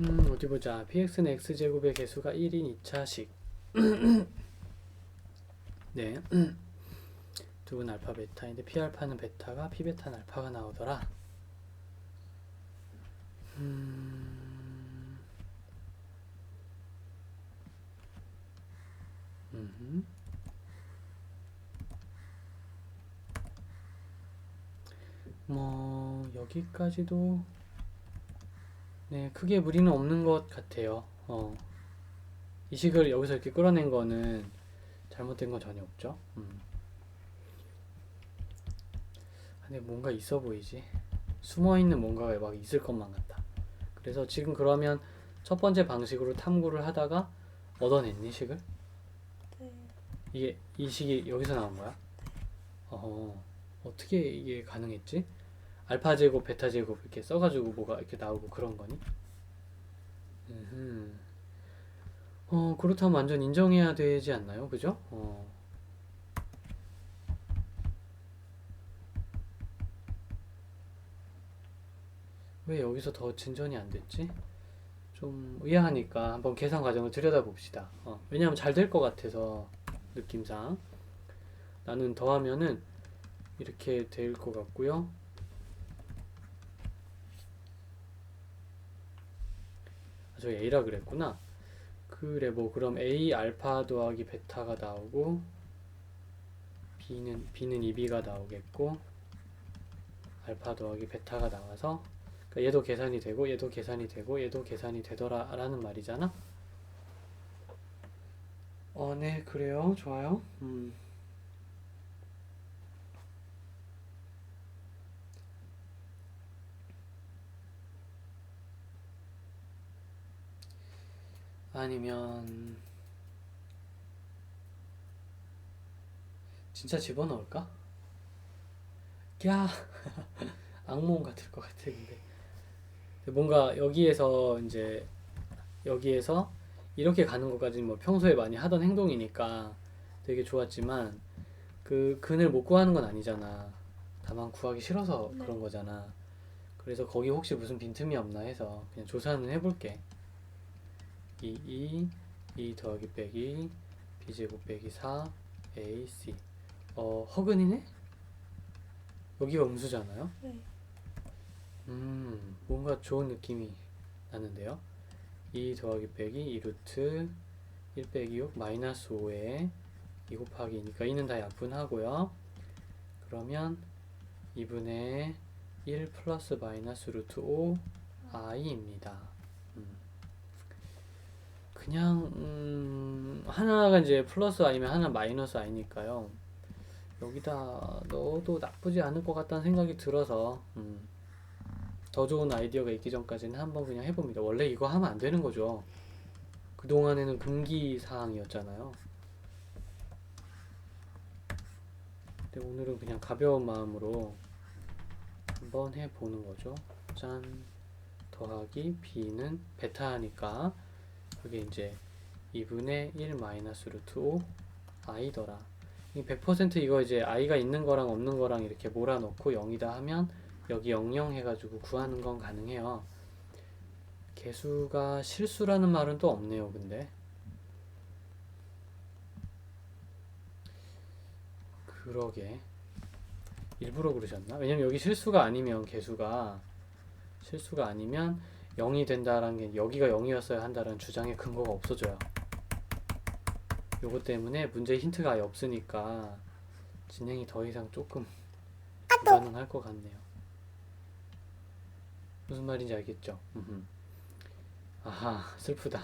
음, 어디 보자. px는 x제곱의 개수가 1인 2차식. 네. 두분 알파 베타인데 p 알파는 베타가 p 베타는 알파가 나오더라. 음. 음흠. 뭐 여기까지도 네, 크게 무리는 없는 것 같아요. 어. 이 식을 여기서 이렇게 끌어낸 거는 잘못된 건 전혀 없죠. 음. 근데 뭔가 있어 보이지? 숨어 있는 뭔가가 막 있을 것만 같다. 그래서 지금 그러면 첫 번째 방식으로 탐구를 하다가 얻어냈니 식을? 네. 이게 이 식이 여기서 나온 거야? 어, 어떻게 이게 가능했지? 알파 제곱, 베타 제곱 이렇게 써가지고 뭐가 이렇게 나오고 그런 거니? 음흠. 어, 그렇다면 완전 인정해야 되지 않나요? 그죠? 어. 왜 여기서 더 진전이 안 됐지? 좀 의아하니까 한번 계산 과정을 들여다봅시다. 어, 왜냐하면 잘 될 것 같아서 느낌상 나는 더하면은 이렇게 될 것 같고요. 아, 저 A라 그랬구나. 그래 뭐 그럼 A 알파 더하기 베타가 나오고 B는 B는 2B가 나오겠고 알파 더하기 베타가 나와서 그러니까 얘도 계산이 되고 얘도 계산이 되고 얘도 계산이 되더라 라는 말이잖아. 어, 네, 그래요. 좋아요. 음. 아니면 진짜 집어넣을까? 야 악몽 같을 것 같아 근데. 뭔가 여기에서 이제 여기에서 이렇게 가는 것까지는 뭐 평소에 많이 하던 행동이니까 되게 좋았지만 그 근을 못 구하는 건 아니잖아. 다만 구하기 싫어서 네. 그런 거잖아. 그래서 거기 혹시 무슨 빈틈이 없나 해서 그냥 조사는 해볼게 2, 2, 2 더하기 빼기 b제곱 빼기 4 a, c 어 허근이네? 여기가 음수잖아요 네. 음, 뭔가 좋은 느낌이 나는데요. 2 더하기 빼기 2 루트 1 빼기 6 마이너스 5에 2 곱하기니까 2는 다 약분하고요. 그러면 2분의 1 플러스 마이너스 루트 5 i입니다. 음. 그냥 음, 하나가 이제 플러스 i면 하나 마이너스 i니까요. 여기다 넣어도 나쁘지 않을 것 같다는 생각이 들어서 음. 더 좋은 아이디어가 있기 전까지는 한번 그냥 해봅니다. 원래 이거 하면 안 되는 거죠. 그동안에는 금기 사항이었잖아요. 근데 오늘은 그냥 가벼운 마음으로 한번 해보는 거죠. 짠. 더하기 b는 베타니까 그게 이제 2분의 1 마이너스 루트 5 i더라. 이100% 이거 이제 i가 있는 거랑 없는 거랑 이렇게 몰아넣고 0이다 하면 여기 00 해가지고 구하는 건 가능해요. 개수가 실수라는 말은 또 없네요, 근데. 그러게. 일부러 그러셨나? 왜냐면 여기 실수가 아니면 개수가 실수가 아니면 0이 된다라는 게 여기가 0이었어야 한다라는 주장에 근거가 없어져요. 요거 때문에 문제 힌트가 아예 없으니까 진행이 더 이상 조금 불가능할 것 같네요. 무슨 말인지 알겠죠? 아하, 슬프다.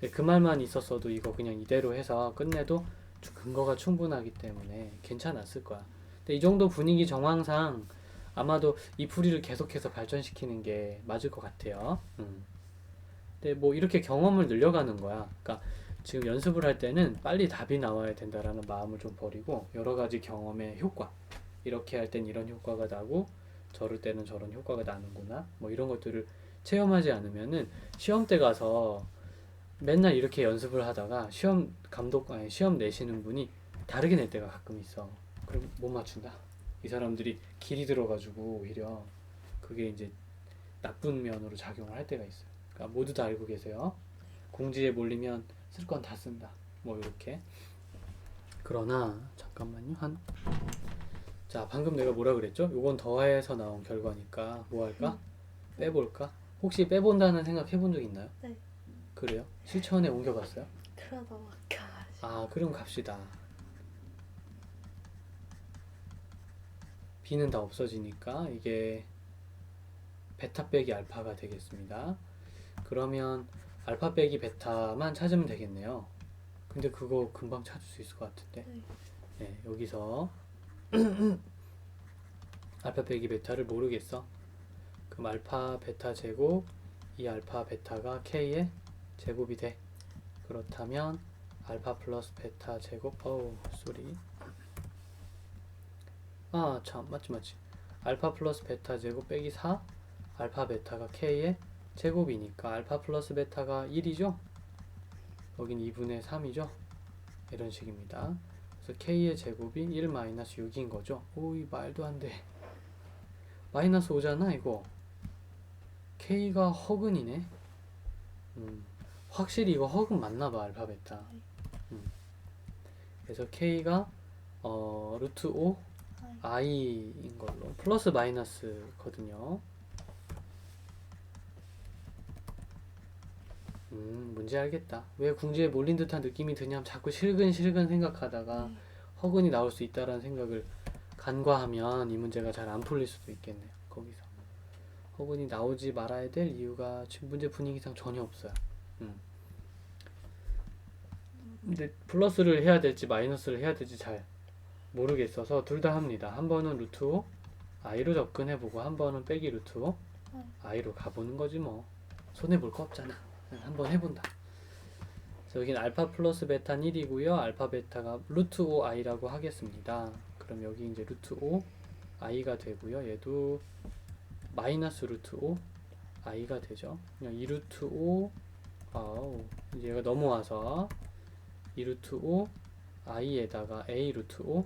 네, 그 말만 있었어도 이거 그냥 이대로 해서 끝내도 주- 근거가 충분하기 때문에 괜찮았을 거야. 근데 이 정도 분위기 정황상 아마도 이 풀이를 계속해서 발전시키는 게 맞을 것 같아요. 음. 근데 뭐 이렇게 경험을 늘려가는 거야. 그러니까 지금 연습을 할 때는 빨리 답이 나와야 된다라는 마음을 좀 버리고 여러 가지 경험의 효과. 이렇게 할 땐 이런 효과가 나고 저럴 때는 저런 효과가 나는구나. 뭐 이런 것들을 체험하지 않으면은 시험 때 가서 맨날 이렇게 연습을 하다가 시험 감독 아니 시험 내시는 분이 다르게 낼 때가 가끔 있어. 그럼 못 맞춘다. 이 사람들이 길이 들어가지고 오히려 그게 이제 나쁜 면으로 작용을 할 때가 있어요. 그러니까 모두 다 알고 계세요. 공지에 몰리면 쓸 건 다 쓴다. 뭐 이렇게. 그러나 잠깐만요. 한 자, 방금 내가 뭐라 그랬죠? 요건 더해서 나온 결과니까 뭐 할까? 빼볼까? 혹시 빼본다는 생각 해본 적 있나요? 네. 그래요? 실천에 옮겨봤어요? 그러다 막혀가지고. 아, 그럼 갑시다. B는 다 없어지니까 이게 베타 빼기 알파가 되겠습니다. 그러면 알파 빼기 베타만 찾으면 되겠네요. 근데 그거 금방 찾을 수 있을 것 같은데. 네. 네, 여기서 알파 빼기 베타를 모르겠어. 그럼 알파 베타 제곱 이 알파 베타가 k의 제곱이 돼. 그렇다면 알파 플러스 베타 제곱 어우 쏘리 아 참. 맞지 맞지. 알파 플러스 베타 제곱 빼기 4 알파 베타가 k의 제곱이니까 알파 플러스 베타가 1이죠? 여긴 2분의 3이죠? 이런 식입니다. 그래서 k의 제곱이 1 마이너스 6인 거죠? 오이 말도 안돼. 마이너스 5잖아 이거. K가 허근이네. 음, 확실히 이거 허근 맞나봐 알파 베타. 음. 그래서 k가 어 루트 5 i인 걸로 플러스 마이너스거든요 음 문제 알겠다 왜 궁지에 몰린 듯한 느낌이 드냐면 자꾸 실근실근 생각하다가 네. 허근이 나올 수 있다라는 생각을 간과하면 이 문제가 잘 안 풀릴 수도 있겠네요. 거기서 허근이 나오지 말아야 될 이유가 지금 문제 분위기상 전혀 없어요. 음. 근데 플러스를 해야 될지 마이너스를 해야 될지 잘 모르겠어서 둘 다 합니다. 한 번은 루트 5 i로 접근해보고 한 번은 빼기 루트 5 네. i로 가보는 거지 뭐 손해 볼 거 없잖아. 그냥 한번 해본다. 여기는 알파 플러스 베타는 1이고요. 알파 베타가 루트 5 i라고 하겠습니다. 그럼 여기 이제 루트 5 i가 되고요. 얘도 마이너스 루트 5 i가 되죠. 그냥 2 루트 5 아우 이제 얘가 넘어와서 2 루트 5 i에다가 a 루트 5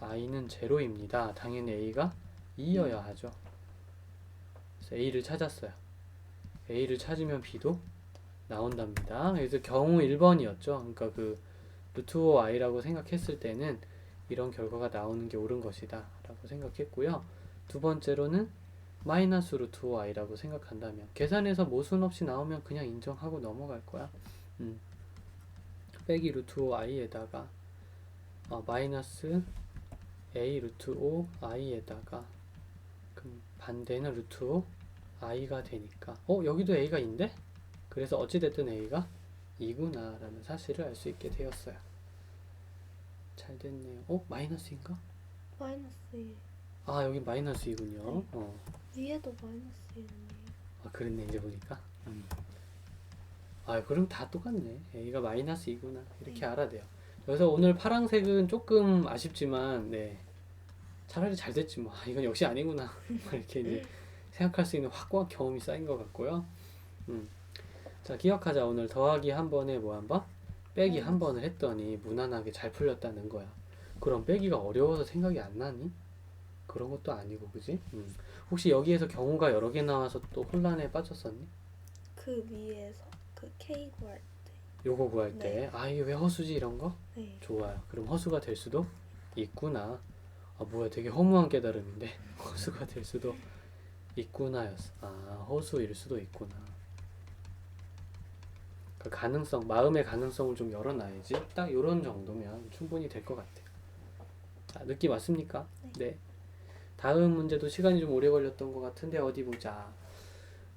i는 제로입니다. 당연히 a가 2여야 하죠. 그래서 a를 찾았어요. a를 찾으면 b도 나온답니다. 그래서 경우 1번이었죠. 그러니까 그 루트 5 i라고 생각했을 때는 이런 결과가 나오는 게 옳은 것이다 라고 생각했고요. 두 번째로는 마이너스 루트 5 i라고 생각한다면 계산해서 모순 없이 나오면 그냥 인정하고 넘어갈 거야. 음. 빼기 루트 5 i에다가 어, 마이너스 a 루트 5 i에다가 그럼 반대는 루트 5 i가 되니까. 어 여기도 a가 인데 그래서 어찌됐든 a가 2구나 라는 사실을 알 수 있게 되었어요. 잘 됐네요. 어 마이너스인가? 마이너스 아 여기 마이너스이군요. 어. 위에도 마이너스 1이네요. 아 그랬네 이제 보니까. 음. 아 그럼 다 똑같네. A가 마이너스 2구나. 이렇게 네. 알아야 돼요. 그래서 오늘 파랑색은 조금 아쉽지만 네 차라리 잘 됐지 뭐 아, 이건 역시 아니구나 이렇게 이제 생각할 수 있는 확고한 경험이 쌓인 것 같고요 음. 자 기억하자 오늘 더하기 한 번에 뭐 한 번? 빼기 한 번을 했더니 무난하게 잘 풀렸다는 거야 그럼 빼기가 어려워서 생각이 안 나니? 그런 것도 아니고 그지? 음. 혹시 여기에서 경우가 여러 개 나와서 또 혼란에 빠졌었니? 그 위에서 그 K 구할 요거 구할 때, 아, 이게 왜 허수지 이런 거? 때. 네. 좋아요. 그럼 허수가 될 수도 있구나. 아, 뭐야, 되게 허무한 깨달음인데. 허수가 될 수도 있구나였어. 아, 허수일 수도 있구나. 그 가능성, 마음의 가능성을 좀 열어놔야지. 딱 요런 정도면 충분히 될 것 같아. 자, 느낌 왔습니까? 네. 다음 문제도 시간이 좀 오래 걸렸던 것 같은데 어디 보자.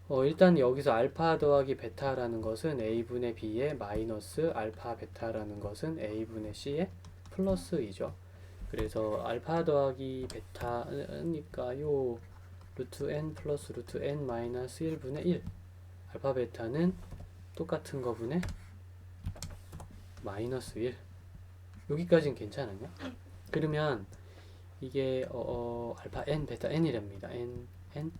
어, 일단 여기서 알파 더하기 베타라는 것은 a분의 b의 마이너스 알파 베타라는 것은 a분의 c의 플러스이죠. 그래서 알파 더하기 베타니까 요 루트 n 플러스 루트 n 마이너스 1분의 1 알파 베타는 똑같은 거분의 마이너스 1 여기까지는 괜찮았냐? 그러면 이게 어, 어, 알파 n 베타 n이랍니다. n n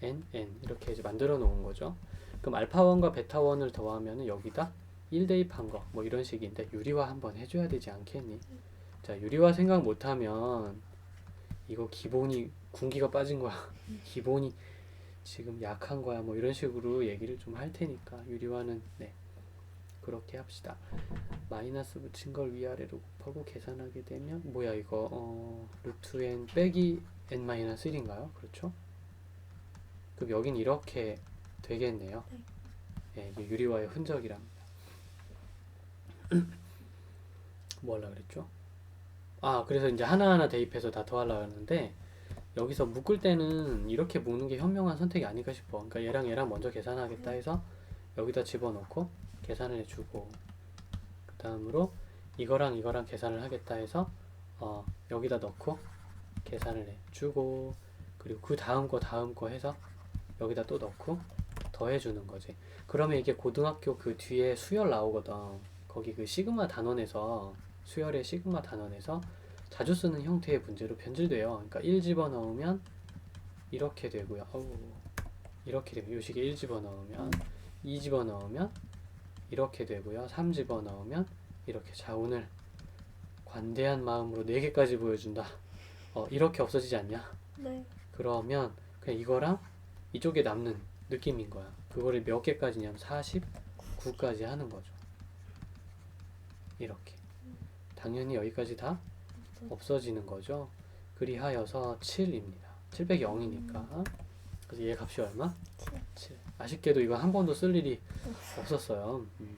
n n 이렇게 이제 만들어 놓은 거죠. 그럼 알파 1과 베타 1을 더하면은 여기다 1 대입한 거 뭐 이런 식인데 유리화 한번 해줘야 되지 않겠니? 자 유리화 생각 못하면 이거 기본이 군기가 빠진 거야. 기본이 지금 약한 거야 뭐 이런 식으로 얘기를 좀 할 테니까 유리화는 네 그렇게 합시다 마이너스 붙인 걸 위아래로 곱하고 계산하게 되면 뭐야 이거 어 루트 n 빼기 n 마이너스 1인가요? 그렇죠? 그럼 여긴 이렇게 되겠네요 예, 이게 유리화의 흔적이랍니다 뭐 하려고 그랬죠? 아 그래서 이제 하나하나 대입해서 다 더하려고 하는데 여기서 묶을 때는 이렇게 묶는 게 현명한 선택이 아닐까 싶어. 그러니까 얘랑 얘랑 먼저 계산하겠다 해서 여기다 집어넣고 계산을 해주고 그 다음으로 이거랑 이거랑 계산을 하겠다 해서 어, 여기다 넣고 계산을 해주고 그리고 그 다음 거 다음 거 해서 여기다 또 넣고 더해주는 거지. 그러면 이게 고등학교 그 뒤에 수열 나오거든. 거기 그 시그마 단원에서 수열의 시그마 단원에서 자주 쓰는 형태의 문제로 변질돼요. 그러니까 1 집어넣으면 이렇게 되고요. 어우, 이렇게 되고 요식에 1 집어넣으면 2 집어넣으면 이렇게 되고요. 3 집어넣으면 이렇게 자 오늘 관대한 마음으로 4개까지 보여준다. 어, 이렇게 없어지지 않냐? 네. 그러면 그냥 이거랑 이쪽에 남는 느낌인 거야. 그거를 몇 개까지냐면 49까지 하는 거죠. 이렇게. 당연히 여기까지 다 없어지는 거죠. 그리하여서 7입니다. 7 빼기 0이니까. 그래서 얘 값이 얼마? 칠. 7. 아쉽게도 이거 한 번도 쓸 일이 없었어요. 음.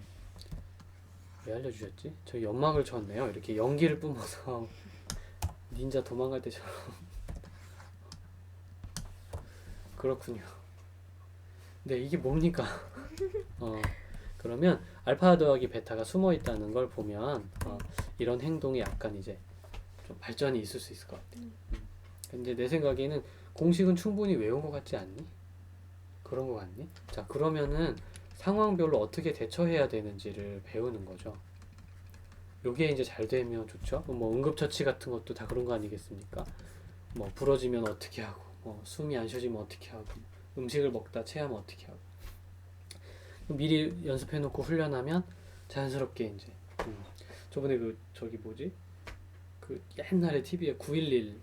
왜 알려주셨지? 저 연막을 쳤네요. 이렇게 연기를 뿜어서 닌자 도망갈 때처럼. 그렇군요. 네, 이게 뭡니까? 어, 그러면 알파 더하기 베타가 숨어 있다는 걸 보면 어, 이런 행동이 약간 이제 좀 발전이 있을 수 있을 것 같아. 음. 근데 내 생각에는 공식은 충분히 외운 것 같지 않니? 그런 것 같니? 자, 그러면은 상황별로 어떻게 대처해야 되는지를 배우는 거죠. 요게 이제 잘 되면 좋죠. 뭐 응급처치 같은 것도 다 그런 거 아니겠습니까? 뭐 부러지면 어떻게 하고, 뭐 숨이 안 쉬어지면 어떻게 하고, 음식을 먹다 체하면 어떻게 하고. 미리 연습해놓고 훈련하면 자연스럽게 이제. 음. 저번에 그 저기 뭐지? 그 옛날에 TV에 911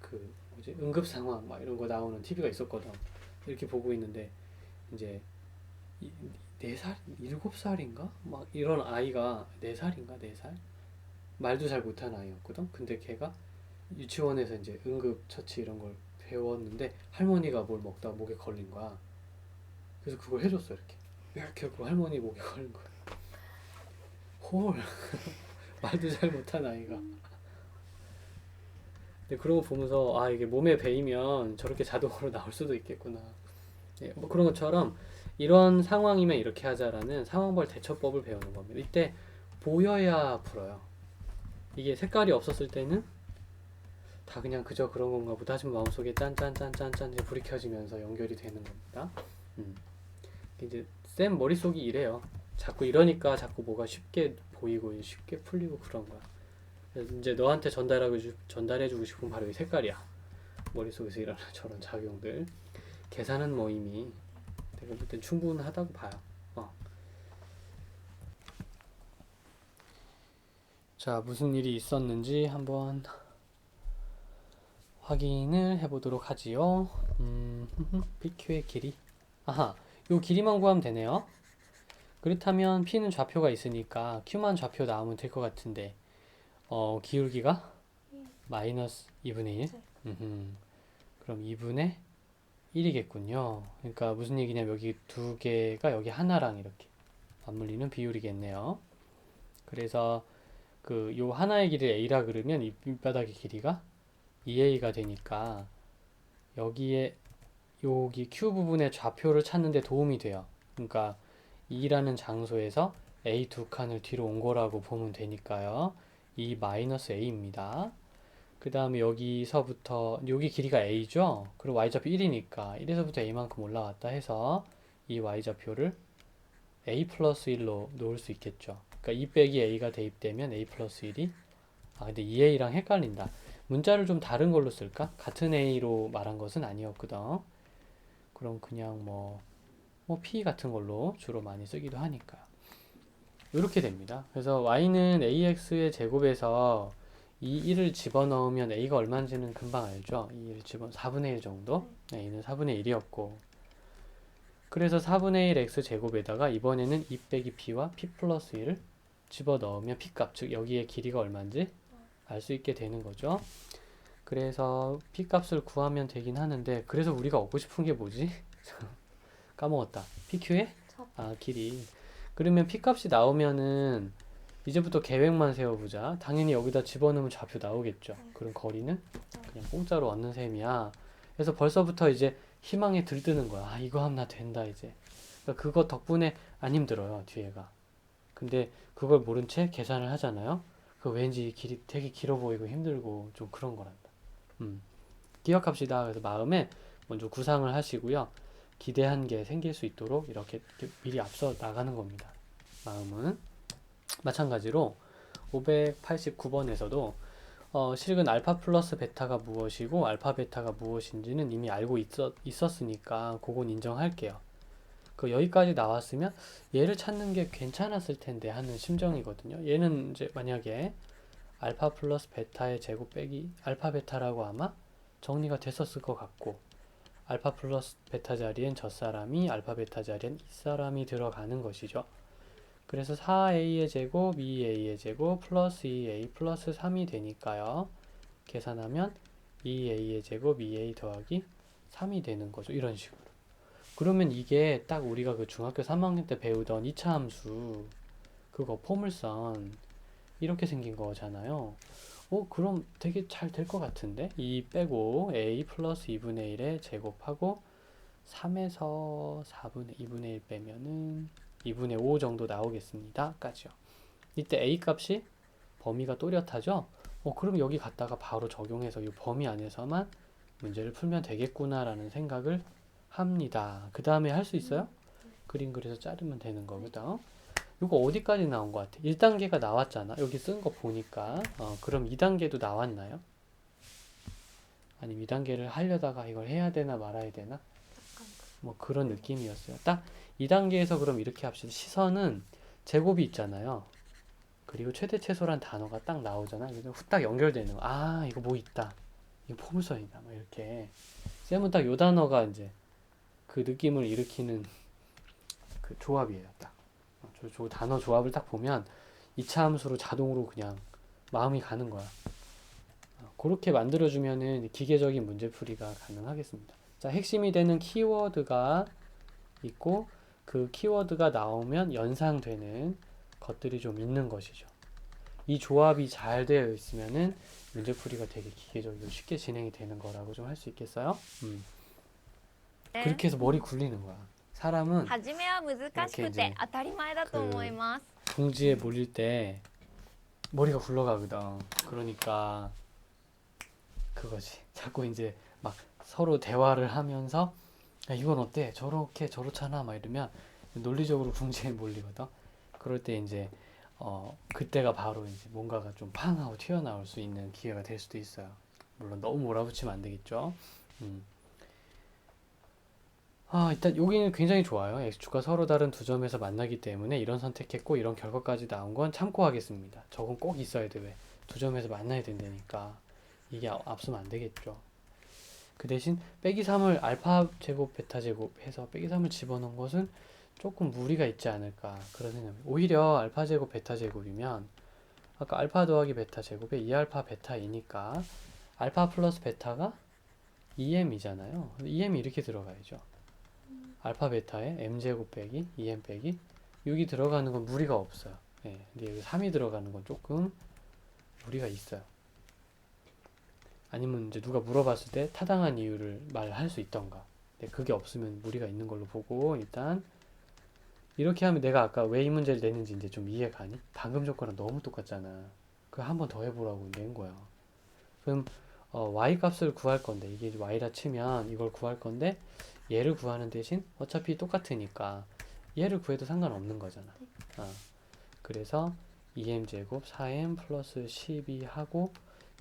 그 뭐지 응급 상황 막 이런 거 나오는 TV가 있었거든. 이렇게 보고 있는데 이제 이- 네 살, 일곱 살인가 막 이런 아이가 네 살인가 네 살 말도 잘 못하는 아이였거든. 근데 걔가 유치원에서 이제 응급 처치 이런 걸 배웠는데 할머니가 뭘 먹다가 목에 걸린 거야. 그래서 그걸 해줬어 이렇게 이렇게 하고 할머니 목에 걸린 거야. 홀 말도 잘 못하는 아이가. 근데 그런 거 보면서 아 이게 몸에 배이면 저렇게 자동으로 나올 수도 있겠구나. 예, 뭐 그런 것처럼 이런 상황이면 이렇게 하자라는 상황별 대처법을 배우는 겁니다. 이때 보여야 풀어요. 이게 색깔이 없었을 때는 다 그냥 그저 그런 건가 보다 하지만 마음속에 짠짠짠짠짠 불이 켜지면서 연결이 되는 겁니다. 음. 이제 쌤 머릿속이 이래요. 자꾸 이러니까 자꾸 뭐가 쉽게 보이고 쉽게 풀리고 그런 거야. 이제 너한테 전달하고 주- 전달해주고 싶은 바로 이 색깔이야. 머릿속에서 일어나는 저런 작용들. 계산은 뭐 이미 내가 볼 땐 충분하다고 봐요. 어. 자, 무슨 일이 있었는지 한번 확인을 해보도록 하지요. 음, PQ의 길이. 아하, 요 길이만 구하면 되네요. 그렇다면 P는 좌표가 있으니까 Q만 좌표 나오면 될 것 같은데, 어, 기울기가 마이너스 2분의 1. 네. 음흠. 그럼 2분의 1이겠군요. 그러니까 무슨 얘기냐면 여기 두 개가 여기 하나랑 이렇게 맞물리는 비율이겠네요. 그래서 그 요 하나의 길이를 a라 그러면 이 밑바닥의 길이가 2a가 되니까 여기에 여기 q 부분의 좌표를 찾는 데 도움이 돼요. 그러니까 2라는 장소에서 a 두 칸을 뒤로 온 거라고 보면 되니까요. 2 마이너스 a입니다. 그 다음에 여기서부터 여기 길이가 a죠. 그리고 y좌표 1이니까 1에서부터 a만큼 올라왔다 해서 이 y좌표를 a 플러스 1로 놓을 수 있겠죠. 그러니까 2 빼기 a가 대입되면 a 플러스 1이 아 근데 2a랑 헷갈린다. 문자를 좀 다른 걸로 쓸까? 같은 a로 말한 것은 아니었거든. 그럼 그냥 뭐, 뭐 p 같은 걸로 주로 많이 쓰기도 하니까. 이렇게 됩니다. 그래서 y는 ax의 제곱에서 이 1을 집어넣으면 a가 얼마인지는 금방 알죠? 이 1을 집어 4분의 1 정도. a는 4분의 1이었고. 그래서 4분의 1 x 제곱에다가 이번에는 2 빼기 p와 p 플러스 1을 집어넣으면 p 값, 즉 여기에 길이가 얼마인지 알 수 있게 되는 거죠. 그래서 p 값을 구하면 되긴 하는데 그래서 우리가 얻고 싶은 게 뭐지? 까먹었다. pq의 저 아, 길이. 그러면 p 값이 나오면은 이제부터 계획만 세워보자. 당연히 여기다 집어넣으면 좌표 나오겠죠. 그럼 거리는 그냥 공짜로 얻는 셈이야. 그래서 벌써부터 이제 희망에 들뜨는 거야. 아, 이거 하면 나 된다, 이제. 그러니까 그거 덕분에 안 힘들어요, 뒤에가. 근데 그걸 모른 채 계산을 하잖아요. 그 왠지 길이 되게 길어 보이고 힘들고 좀 그런 거란다. 음. 기억합시다. 그래서 마음에 먼저 구상을 하시고요. 기대한 게 생길 수 있도록 이렇게 미리 앞서 나가는 겁니다. 마음은 마찬가지로 589번에서도 어, 실은 알파 플러스 베타가 무엇이고 알파 베타가 무엇인지는 이미 알고 있었, 있었으니까 그건 인정할게요. 그 여기까지 나왔으면 얘를 찾는 게 괜찮았을 텐데 하는 심정이거든요. 얘는 이제 만약에 알파 플러스 베타의 제곱 빼기 알파 베타라고 아마 정리가 됐었을 것 같고 알파 플러스 베타 자리엔 저 사람이 알파 베타 자리엔 이 사람이 들어가는 것이죠. 그래서 4a의 제곱, 2a의 제곱, 플러스 2a 플러스 3이 되니까요. 계산하면 2a의 제곱, 2a 더하기 3이 되는 거죠. 이런 식으로. 그러면 이게 딱 우리가 그 중학교 3학년 때 배우던 2차 함수, 그거 포물선, 이렇게 생긴 거잖아요. 어, 그럼 되게 잘 될 것 같은데? 2 빼고 a 플러스 2분의 1에 제곱하고 3에서 4분의 2분의 1 빼면은 2분의 5 정도 나오겠습니다. 까지요. 이때 a 값이 범위가 또렷하죠? 어, 그럼 여기 갖다가 바로 적용해서 이 범위 안에서만 문제를 풀면 되겠구나라는 생각을 합니다. 그 다음에 할 수 있어요? 그림 그려서 자르면 되는 거거든. 이거 어디까지 나온 것 같아? 1단계가 나왔잖아. 여기 쓴 거 보니까. 어, 그럼 2단계도 나왔나요? 아니면 2단계를 하려다가 이걸 해야 되나 말아야 되나? 뭐 그런 느낌이었어요. 딱 2단계에서 그럼 이렇게 합시다. 시선은 제곱이 있잖아요. 그리고 최대 최소란 단어가 딱 나오잖아. 그래서 후딱 연결되는 거. 아, 이거 뭐 있다. 이거 포물선이다. 뭐 이렇게. 쌤은 딱 요 단어가 이제 그 느낌을 일으키는 그 조합이에요. 딱. 어, 저, 저 단어 조합을 딱 보면 이차 함수로 자동으로 그냥 마음이 가는 거야. 어, 그렇게 만들어주면은 기계적인 문제풀이가 가능하겠습니다. 자, 핵심이 되는 키워드가 있고 그 키워드가 나오면 연상되는 것들이 좀 있는 것이죠. 이 조합이 잘 되어 있으면은 문제풀이가 되게 기계적이고 쉽게 진행이 되는 거라고 좀 할 수 있겠어요? 음. 그렇게 해서 머리 굴리는 거야. 사람은 初めは難しくて当たり前だと思います。 궁지에 몰릴 때 머리가 굴러가거든. 그러니까 그거지. 자꾸 이제 막 서로 대화를 하면서 야, 이건 어때? 저렇게 저렇잖아. 막 이러면 논리적으로 궁지에 몰리거든. 그럴 때 이제 어 그때가 바로 이제 뭔가가 좀 팡 하고 튀어나올 수 있는 기회가 될 수도 있어요. 물론 너무 몰아붙이면 안 되겠죠. 음. 아, 일단 여기는 굉장히 좋아요. x축과 서로 다른 두 점에서 만나기 때문에 이런 선택했고 이런 결과까지 나온 건 참고하겠습니다. 저건 꼭 있어야 돼. 왜? 두 점에서 만나야 된다니까. 이게 앞- 앞서면 안 되겠죠. 그 대신 빼기 3을 알파 제곱 베타 제곱 해서 빼기 3을 집어넣은 것은 조금 무리가 있지 않을까 그런 생각이 오히려 알파 제곱 베타 제곱이면 아까 알파 더하기 베타 제곱에 2알파 베타이니까 알파 플러스 베타가 2m이잖아요. 2m이 이렇게 들어가야죠. 알파 베타에 m 제곱 빼기 2m 빼기 6이 들어가는 건 무리가 없어요. 예. 근데 여기 3이 들어가는 건 조금 무리가 있어요. 아니면 이제 누가 물어봤을 때 타당한 이유를 말할 수 있던가. 근데 그게 없으면 무리가 있는 걸로 보고 일단 이렇게 하면 내가 아까 왜 이 문제를 냈는지 이제 좀 이해가 니? 방금 조건랑 너무 똑같잖아. 그거 한번 더 해보라고 낸 거야. 그럼 어, y 값을 구할 건데 이게 y라 치면 이걸 구할 건데 얘를 구하는 대신 어차피 똑같으니까 얘를 구해도 상관없는 거잖아. 아, 그래서 2m 제곱 4m 플러스 12 하고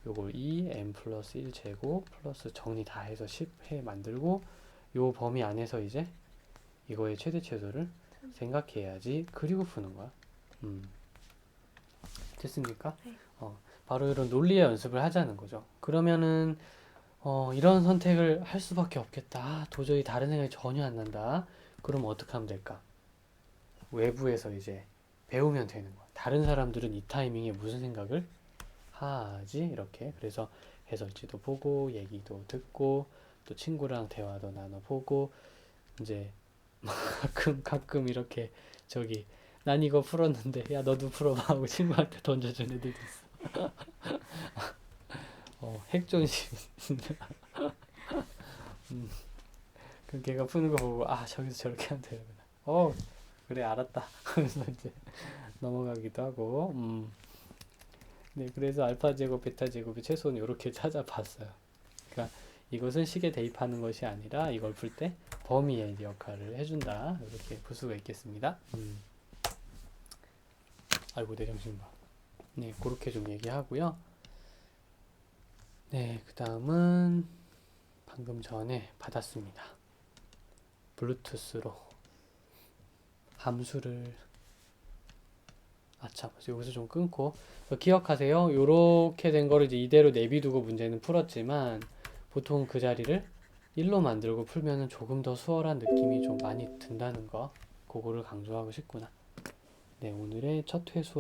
요걸 2m 플러스 1 제곱 플러스 정리 다 해서 10해 만들고 요 범위 안에서 이제 이거의 최대 최소를 생각해야지 그리고 푸는 거야. 음. 됐습니까? 네. 어, 바로 이런 논리의 연습을 하자는 거죠. 그러면은 어, 이런 선택을 할 수밖에 없겠다. 아, 도저히 다른 생각이 전혀 안 난다. 그럼 어떻게 하면 될까? 외부에서 이제 배우면 되는 거야. 다른 사람들은 이 타이밍에 무슨 생각을 하지? 이렇게. 그래서 해설지도 보고, 얘기도 듣고, 또 친구랑 대화도 나눠보고, 이제 가끔, 가끔 이렇게 저기, 난 이거 풀었는데, 야, 너도 풀어봐 하고 친구한테 던져준 애들도 있어. 어, 핵존심. 음. 그 걔가 푸는 거 보고, 아, 저기서 저렇게 하면 되는구나. 어, 그래, 알았다. 하면서 이제 넘어가기도 하고, 음. 네, 그래서 알파 제곱, 베타 제곱이 최소한 이렇게 찾아봤어요. 그러니까 이것은 식에 대입하는 것이 아니라 이걸 풀 때 범위의 역할을 해준다. 이렇게 볼 수가 있겠습니다. 음. 아이고, 내 정신 봐. 네, 그렇게 좀 얘기하고요. 네, 그 다음은 방금 전에 받았습니다. 블루투스로 함수를 아참 여기서 좀 끊고 기억하세요. 요렇게 된 거를 이제 이대로 내비두고 문제는 풀었지만 보통 그 자리를 1로 만들고 풀면은 조금 더 수월한 느낌이 좀 많이 든다는 거 그거를 강조하고 싶구나. 네, 오늘의 첫 회수